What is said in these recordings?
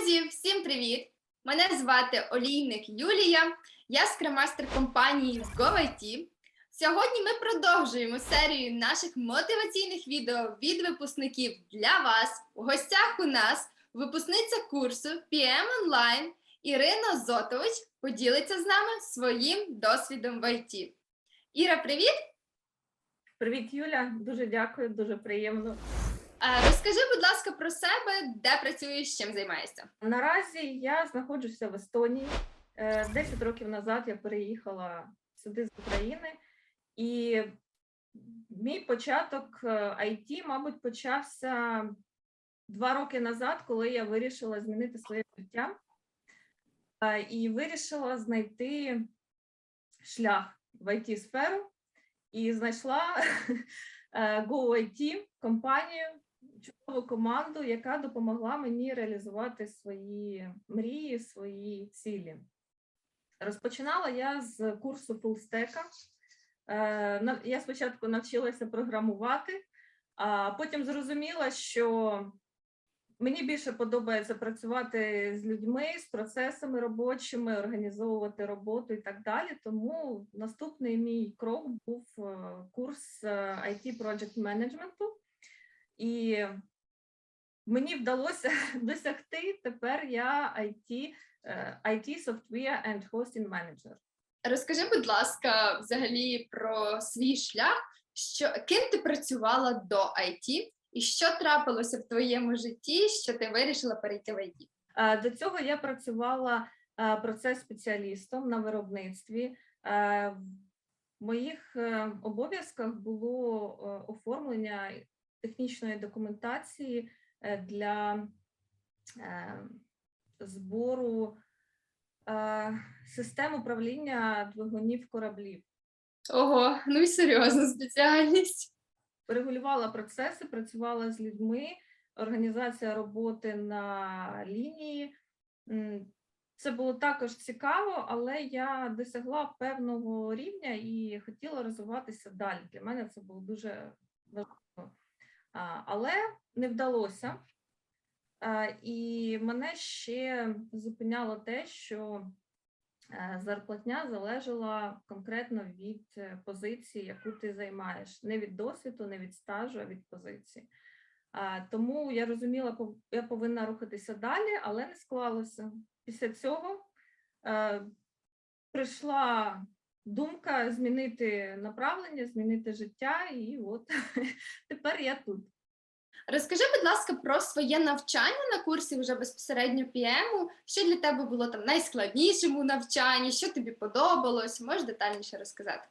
Друзі, всім привіт! Мене звати Олійник Юлія, я скрамастер компанії GoIT. Сьогодні ми продовжуємо серію наших мотиваційних відео від випускників для вас. У гостях у нас випускниця курсу PM Online Ірина Зотович поділиться з нами своїм досвідом в ІТ. Іра, привіт! Привіт, Юля. Дуже дякую, дуже приємно. Е, Розкажи, будь ласка, про себе, де працюєш, чим займаєшся. Наразі я знаходжуся в Естонії. Е, 10 років назад я переїхала сюди з України, і мій початок е, IT, мабуть, почався два роки назад, коли я вирішила змінити своє життя е, і вирішила знайти шлях в it сферу і знайшла е, GoIT компанію, чудову команду, яка допомогла мені реалізувати свої мрії, свої цілі. Розпочинала я з курсу фулстека. Я спочатку навчилася програмувати, а потім зрозуміла, що мені більше подобається працювати з людьми, з процесами робочими, організовувати роботу і так далі. Тому наступний мій крок був е, курс е, IT Project Management. І мені вдалося досягти. Тепер я IT, е, IT Software and Hosting Manager. Розкажи, будь ласка, взагалі про свій шлях, що ким ти працювала до IT, і що трапилося в твоєму житті, що ти вирішила перейти в IT? Е, До цього я працювала е, процес-спеціалістом на виробництві. Е, В моїх е, обов'язках було е, оформлення технічної документації е, для е, збору е, систем управління двигунів кораблів. Ого, ну і серйозна спеціальність. регулювала процеси, працювала з людьми, організація роботи на лінії. Це було також цікаво, але я досягла певного рівня і хотіла розвиватися далі. Для мене це було дуже важливо. Але не вдалося. І мене ще зупиняло те, що е, зарплатня залежала конкретно від е, позиції, яку ти займаєш, не від досвіду, не від стажу, а від позиції. Тому я розуміла, я повинна рухатися далі, але не склалося. Після цього е, прийшла думка змінити направлення, змінити життя, і от тепер я тут. Розкажи, будь ласка, про своє навчання на курсі вже безпосередньо PM, що для тебе було там найскладнішим у навчанні, що тобі подобалось, можеш детальніше розказати?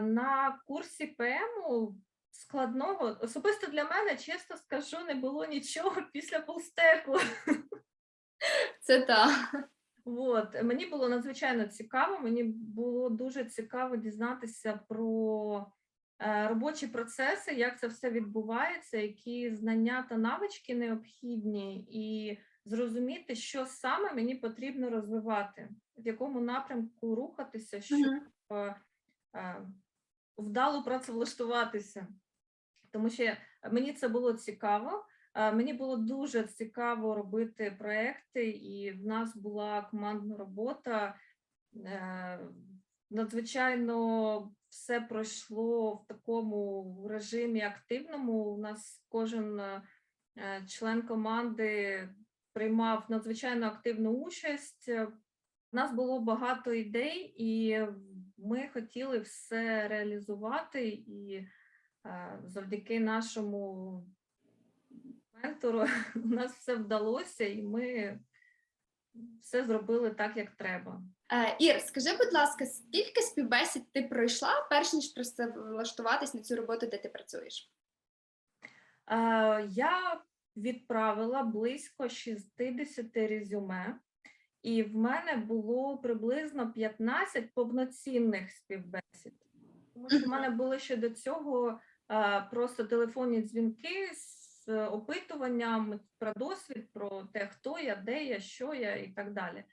На курсі ПМу складного, особисто для мене, чесно скажу, не було нічого після полстеку. Це так. От мені було надзвичайно цікаво. Мені було дуже цікаво дізнатися про е, робочі процеси, як це все відбувається, які знання та навички необхідні, і зрозуміти, що саме мені потрібно розвивати, в якому напрямку рухатися, щоб е, е, вдало працевлаштуватися. Тому що мені це було цікаво. Е, Мені було дуже цікаво робити проекти, і в нас була командна робота. Е, Надзвичайно все пройшло в такому режимі активному. У нас кожен е, член команди приймав надзвичайно активну участь. У нас було багато ідей, і ми хотіли все реалізувати. І завдяки нашому ментору у нас все вдалося, і ми все зробили так, як треба. Е, Ір, скажи, будь ласка, скільки співбесід ти пройшла, перш ніж влаштуватись на цю роботу, де ти працюєш? Е, Я відправила близько 60 резюме, і в мене було приблизно 15 повноцінних співбесід. Тому що в мене були ще до цього е, просто телефонні дзвінки з опитуванням про досвід, про те, хто я, де я, що я і так далі.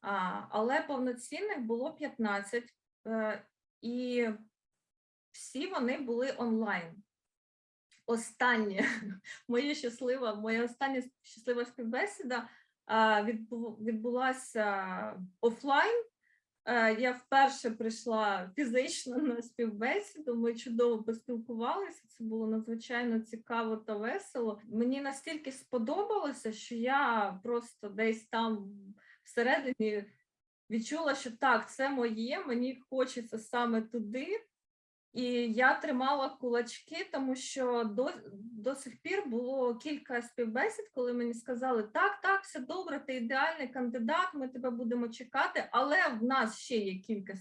А, але повноцінних було 15, е, і всі вони були онлайн. останнє моє щаслива, моя остання щаслива співбесіда відбулася офлайн. Е, Я вперше прийшла фізично на співбесіду. Ми чудово поспілкувалися. Це було надзвичайно цікаво та весело. Мені настільки сподобалося, що я просто десь там всередині відчула, що так, це моє, мені хочеться саме туди. І я тримала кулачки, тому що до, до сих пір було кілька співбесід, коли мені сказали: так, так, все добре, ти ідеальний кандидат, ми тебе будемо чекати, але в нас ще є кілька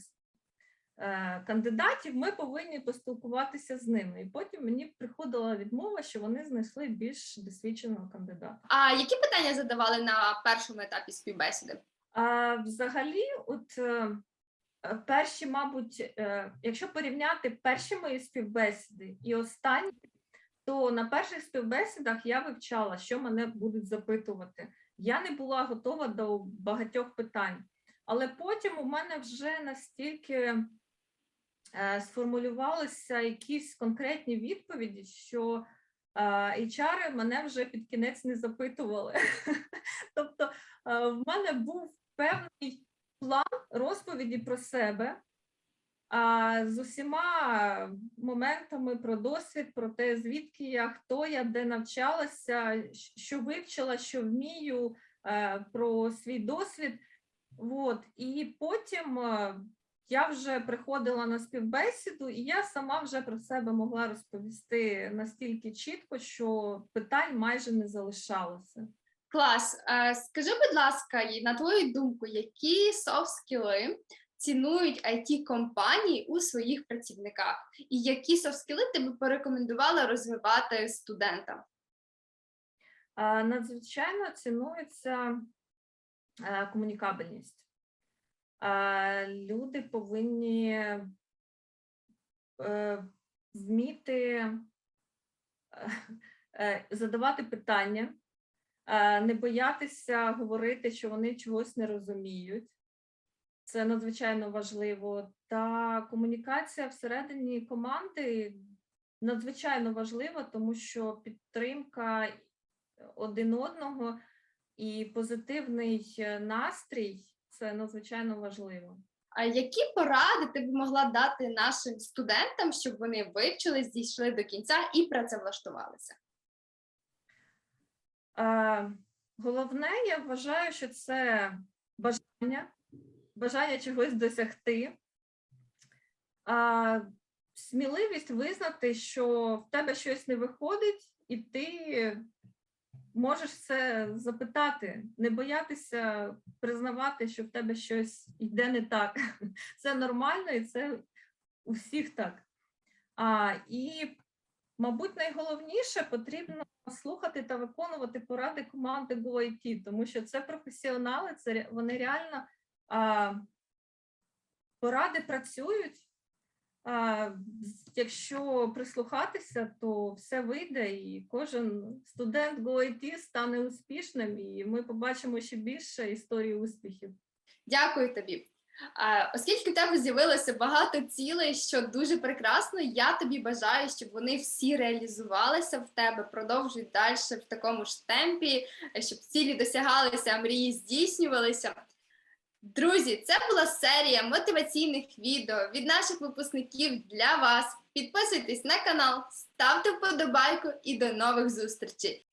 е, кандидатів, ми повинні поспілкуватися з ними. І потім мені приходила відмова, що вони знайшли більш досвідченого кандидата. А які питання задавали на першому етапі співбесіди? А взагалі, от е, перші, мабуть, е, якщо порівняти перші мої співбесіди і останні, то на перших співбесідах я вивчала, що мене будуть запитувати. Я не була готова до багатьох питань, але потім у мене вже настільки е, сформулювалися якісь конкретні відповіді, що е, HR мене вже під кінець не запитували. Тобто в мене був певний план розповіді про себе. А з усіма моментами про досвід, про те, звідки я, хто я, де навчалася, що вивчила, що вмію, е, про свій досвід. От. І потім е, я вже приходила на співбесіду, і я сама вже про себе могла розповісти настільки чітко, що питань майже не залишалося. Клас. Е, Скажи, будь ласка, на твою думку, які софт-скіли цінують it компанії у своїх працівниках? І які софт-скіли ти би порекомендувала розвивати студентам? Надзвичайно цінується е, комунікабельність. Люди повинні е, вміти е, е, задавати питання, е, не боятися говорити, що вони чогось не розуміють. Це надзвичайно важливо. Та комунікація всередині команди надзвичайно важлива, тому що підтримка один одного і позитивний е, настрій це надзвичайно важливо. А які поради ти б могла дати нашим студентам, щоб вони вивчились, дійшли до кінця і працевлаштувалися? Головне, я вважаю, що це бажання, бажання чогось досягти, сміливість визнати, що в тебе щось не виходить, і ти можеш це запитати, не боятися признавати, що в тебе щось йде не так. Це нормально і це у всіх так. А, і Мабуть, найголовніше потрібно слухати та виконувати поради команди GoIT, тому що це професіонали, це вони реально а, поради працюють. А, якщо прислухатися, то все вийде, і кожен студент GoIT стане успішним, і ми побачимо ще більше історій успіхів. Дякую тобі. Оскільки в тебе з'явилося багато цілей, що дуже прекрасно, я тобі бажаю, щоб вони всі реалізувалися в тебе, продовжуй далі в такому ж темпі, щоб цілі досягалися, а мрії здійснювалися. Друзі, це була серія мотиваційних відео від наших випускників для вас. Підписуйтесь на канал, ставте вподобайку і до нових зустрічей!